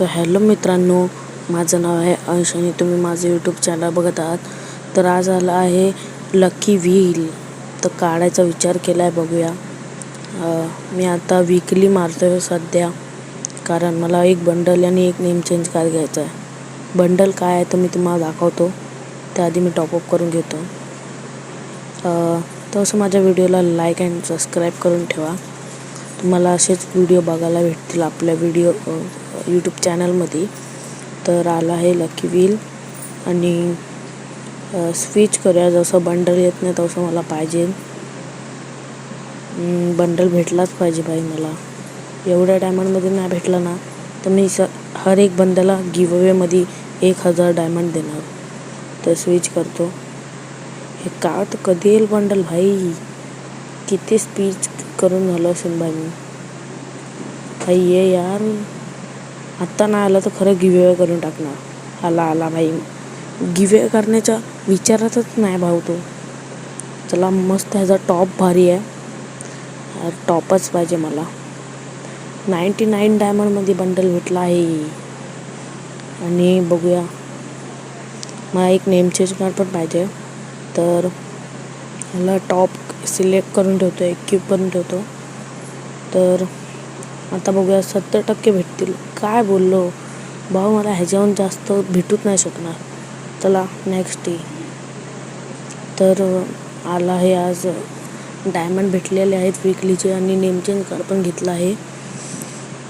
तर हॅलो मित्रांनो माझं नाव आहे अंश आणि तुम्ही माझं यूट्यूब चॅनल बघत आहात. तर आज आला आहे लकी व्हील तर काढायचा विचार केला आहे बघूया मी आता विकली मारतो आहे सध्या कारण मला एक बंडल आणि एक नेम चेंज कार्ड घ्यायचा आहे बंडल काय आहे तर मी तुम्हाला दाखवतो. त्याआधी मी टॉपअप करून घेतो. तसं माझ्या व्हिडिओला लाईक अँड सबस्क्राईब करून ठेवा. तुम्हाला असेच व्हिडिओ बघायला भेटतील आपल्या व्हिडिओ यूट्यूब चॅनलमध्ये तर आला आहे लकी व्हील आणि स्विच करूया. जसं बंडल येत नाही तसं मला पाहिजे. बंडल भेटलाच पाहिजे भाई मला. एवढ्या डायमंडमध्ये नाही भेटला ना तर मी स हर एक बंदला गिववेमध्ये एक हजार डायमंड देणार. तर स्विच करतो. हे का तर कधी येईल बंडल भाई? किती स्पीच करून झालं असेल भाई मी. भाई ये यार. आत्ता नाही आला तर खरं गिवे करून टाकणार. आला आला भाई गिवे करण्याच्या विचारातच नाही भाऊ तो. चला मस्त ह्याचा टॉप भारी आहे. टॉपच पाहिजे मला. नाईंटी नाईन डायमंडमध्ये बंडल भेटला आहे. आणि बघूया. मला एक नेमचेच कार्ड पण पाहिजे. तर मला टॉप सिलेक्ट करून ठेवतो एक क्यूब करून ठेवतो. तर आता बघूया सत्तर टक्के भेटतील. काय बोललो? भाऊ मला ह्याच्याहून जास्त भेटूच नाही शकणार. चला नेक्स्ट डे तर आला आहे आज डायमंड भेटलेले आहेत विकलीचे आणि नेम चेंज कार्ड पण घेतलं आहे.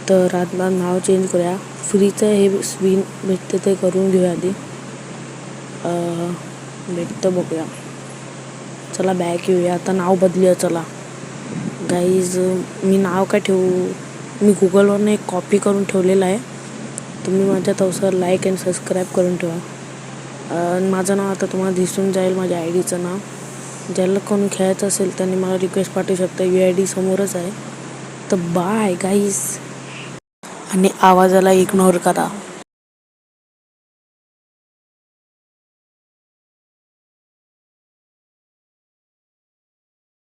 तर आता नाव चेंज करूया. फ्रीचं हे स्विन भेटते ते करून घेऊया आधी. भेटतं बघूया. चला बॅक येऊया. आता नाव बदलूया चला. गाईज मी नाव काय ठेवू? मी गुगलवरनं एक कॉपी करून ठेवलेलं आहे. तुम्ही माझ्या तवसर लाईक अँड सबस्क्राईब करून ठेवा. माझं नाव आता तुम्हाला दिसून जाईल माझ्या आय डीचं नाव. ज्याला कोणी खेळायचं असेल त्यांनी मला रिक्वेस्ट पाठवू शकता. यू आय डी समोरच आहे. तर बाय गाईस आणि आवाजाला इग्नोर करा.